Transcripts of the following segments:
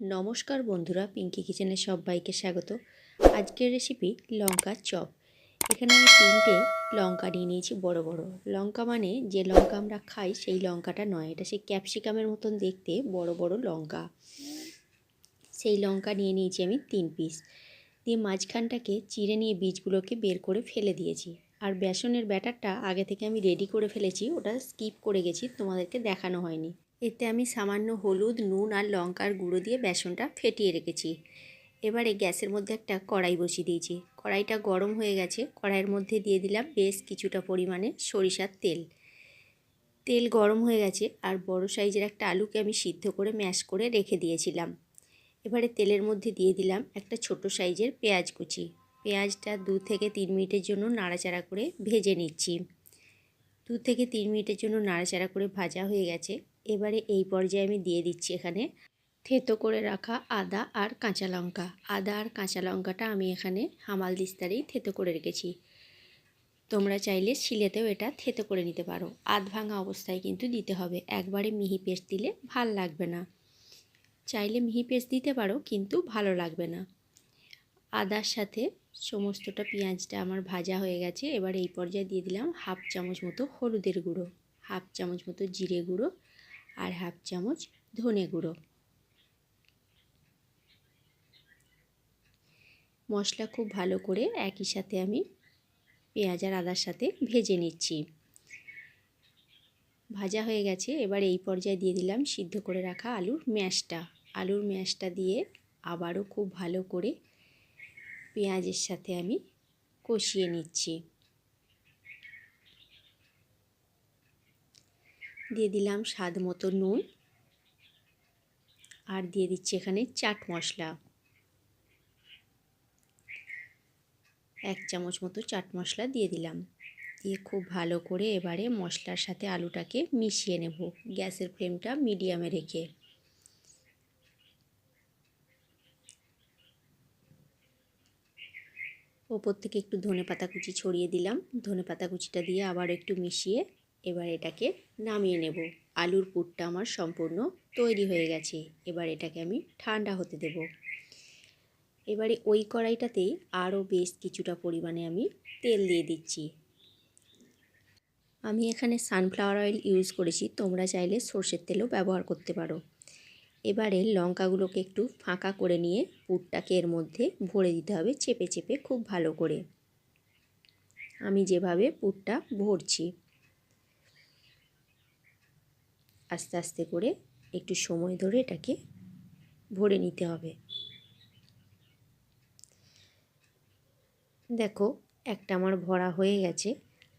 নমস্কার বন্ধুরা পিঙ্কি কিচেনের সবাইকে স্বাগত। আজকের রেসিপি লঙ্কার চপ। এখানে আমি তিনটে লঙ্কা নিয়ে নিয়েছি বড় বড়। লঙ্কা মানে যে লঙ্কা আমরা খাই সেই লঙ্কাটা নয়, এটা সেই ক্যাপসিকামের মতন দেখতে বড় বড় লঙ্কা। সেই লঙ্কা নিয়ে নিয়েছি আমি তিন পিস দিয়ে মাঝখানটাকে চিড়ে নিয়ে বীজগুলোকে বের করে ফেলে দিয়েছি। আর বেসনের ব্যাটারটা আগে থেকে আমি রেডি করে ফেলেছি, ওটা স্কিপ করে গেছি, তোমাদেরকে দেখানো হয়নি। এতে আমি সামান্য হলুদ, নুন আর লঙ্কার গুঁড়ো দিয়ে বেসনটা ফেটিয়ে রেখেছি। এবারে গ্যাসের মধ্যে একটা কড়াই বসিয়ে দিয়েছি। কড়াইটা গরম হয়ে গেছে। কড়াইয়ের মধ্যে দিয়ে দিলাম বেশ কিছুটা পরিমাণে সরিষার তেল। তেল গরম হয়ে গেছে আর বড় সাইজের একটা আলুকে আমি সিদ্ধ করে ম্যাশ করে রেখে দিয়েছিলাম। এবারে তেলের মধ্যে দিয়ে দিলাম একটা ছোট সাইজের পেঁয়াজ কুচি। পেঁয়াজটা দু থেকে তিন মিনিটের জন্য নাড়াচাড়া করে ভেজে নিচ্ছি। দু থেকে তিন মিনিটের জন্য নাড়াচাড়া করে ভাজা হয়ে গেছে। এবারে এই পর্যায়ে আমি দিয়ে দিচ্ছি এখানে থেতো করে রাখা আদা আর কাঁচা লঙ্কা। আদা আর কাঁচা লঙ্কাটা আমি এখানে হামাল দিস্তারেই থেতো করে রেখেছি। তোমরা চাইলে শিলেতেও এটা থেতো করে নিতে পারো। আধ ভাঙা অবস্থায় কিন্তু দিতে হবে। একবারে মিহি পেস্ট দিলে ভালো লাগবে না। চাইলে মিহি পেস্ট দিতে পারো, কিন্তু ভালো লাগবে না। আদার সাথে সমস্তটা পেঁয়াজটা আমার ভাজা হয়ে গেছে। এবার এই পর্যায়ে দিয়ে দিলাম হাফ চামচ মতো হলুদের গুঁড়ো, হাফ চামচ মতো জিরে গুঁড়ো আর হাফ চামচ ধনে গুঁড়ো। মশলা খুব ভালো করে একই সাথে আমি পেঁয়াজ আর আদার সাথে ভেজে নিচ্ছি। ভাজা হয়ে গেছে, এবার এই পর্যায়ে দিয়ে দিলাম সিদ্ধ করে রাখা আলুর ম্যাশটা। আলুর ম্যাশটা দিয়ে আবারও খুব ভালো করে পেঁয়াজের সাথে আমি কষিয়ে নিচ্ছি। দিয়ে দিলাম স্বাদ মতো নুন। আর দিয়ে দিচ্ছি এখানে চাট মশলা। এক চামচ মতো চাট মশলা দিয়ে দিলাম। দিয়ে খুব ভালো করে এবারে মশলার সাথে আলুটাকে মিশিয়ে নেব গ্যাসের ফ্লেমটা মিডিয়ামে রেখে। ওপর থেকে একটু ধনে পাতা কুচি ছড়িয়ে দিলাম। ধনে পাতা কুচিটা দিয়ে আবার একটু মিশিয়ে এবার এটাকে নামিয়ে নেব। আলুর পুরটা আমার সম্পূর্ণ তৈরি হয়ে গেছে। এবার এটাকে আমি ঠান্ডা হতে দেব। এবারে ওই কড়াইটাতেই আরও বেশ কিছুটা পরিমাণে আমি তেল দিয়ে দিচ্ছি। আমি এখানে সানফ্লাওয়ার অয়েল ইউজ করেছি। তোমরা চাইলে সর্ষের তেলও ব্যবহার করতে পারো। এবারে লঙ্কাগুলোকে একটু ফাঁকা করে নিয়ে পুরটাকে এর মধ্যে ভরে দিতে হবে চেপে চেপে খুব ভালো করে। আমি যেভাবে পুরটা ভরছি। আস্তে আস্তে করে একটু সময় ধরে এটাকে ভরে নিতে হবে। দেখো, একটা আমার ভরা হয়ে গেছে।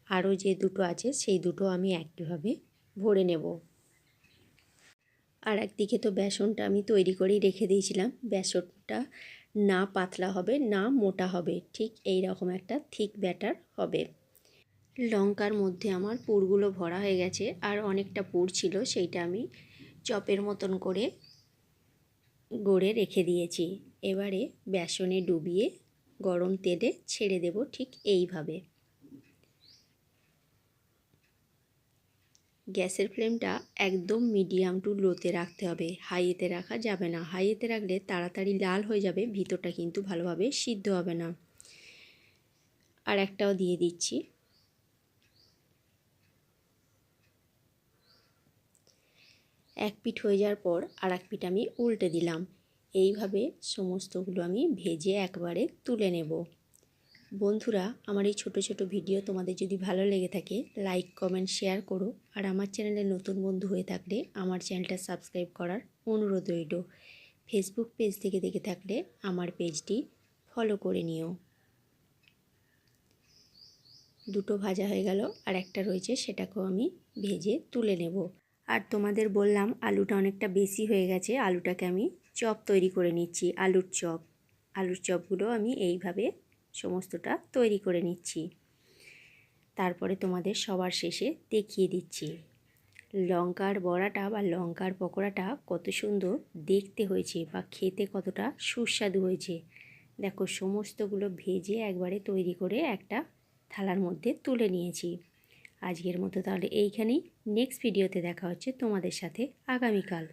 আরও যে দুটো আছে, সেই দুটো আমি একইভাবে ভরে নেব। আর একদিকে তো বেসনটা আমি তৈরি করেই রেখে দিয়েছিলাম। বেসনটা না পাতলা হবে, না মোটা হবে, ঠিক এই রকম একটা থিক ব্যাটার হবে। লঙ্কার মধ্যে আমার পুরগুলো ভরা হয়ে গেছে, আর অনেকটা পুর ছিল সেইটা আমি চপের মতন করে গড়ে রেখে দিয়েছি। এবারে বেসনে ডুবিয়ে গরম তেলে ছেড়ে দেব ঠিক এইভাবে। গ্যাসের ফ্লেমটা একদম মিডিয়াম টু লোতে রাখতে হবে। হাইয়েতে রাখা যাবে না। হাইয়েতে রাখলে তাড়াতাড়ি লাল হয়ে যাবে, ভিতরটা কিন্তু ভালোভাবে সিদ্ধ হবে না। আর একটাও দিয়ে দিচ্ছি। এক পিঠ হয়ে যাওয়ার পর আর এক পিঠ আমি উল্টে দিলাম। এইভাবে সমস্তগুলো আমি ভেজে একবারে তুলে নেব। বন্ধুরা, আমার এই ছোট ছোট ভিডিও তোমাদের যদি ভালো লেগে থাকে লাইক কমেন্ট শেয়ার করো। আর আমার চ্যানেলে নতুন বন্ধু হয়ে থাকলে আমার চ্যানেলটা সাবস্ক্রাইব করার অনুরোধ রইল। ফেসবুক পেজ থেকে দেখে থাকলে আমার পেজটি ফলো করে নিও। দুটো ভাজা হয়ে গেল, আর একটা রয়েছে সেটাকেও আমি ভেজে তুলে নেব। আর তোমাদের বললাম আলুটা অনেকটা বেশি হয়ে গেছে, আলুটাকে আমি চপ তৈরি করে নিচ্ছি, আলুর চপ। আলুর চপগুলো আমি এইভাবে সমস্তটা তৈরি করে নিচ্ছি। তারপরে তোমাদের সবার শেষে দেখিয়ে দিচ্ছি। লঙ্কার বড়াটা বা লঙ্কার পকোড়াটা কত সুন্দর দেখতে হয়েছে বা খেতে কতটা সুস্বাদু হয়েছে। দেখো, সমস্তগুলো ভেজে একবারে তৈরি করে একটা থালার মধ্যে তুলে নিয়েছি। আজকের মতো তাহলে এইখানেই। নেক্সট ভিডিওতে দেখা হচ্ছে তোমাদের সাথে আগামীকাল।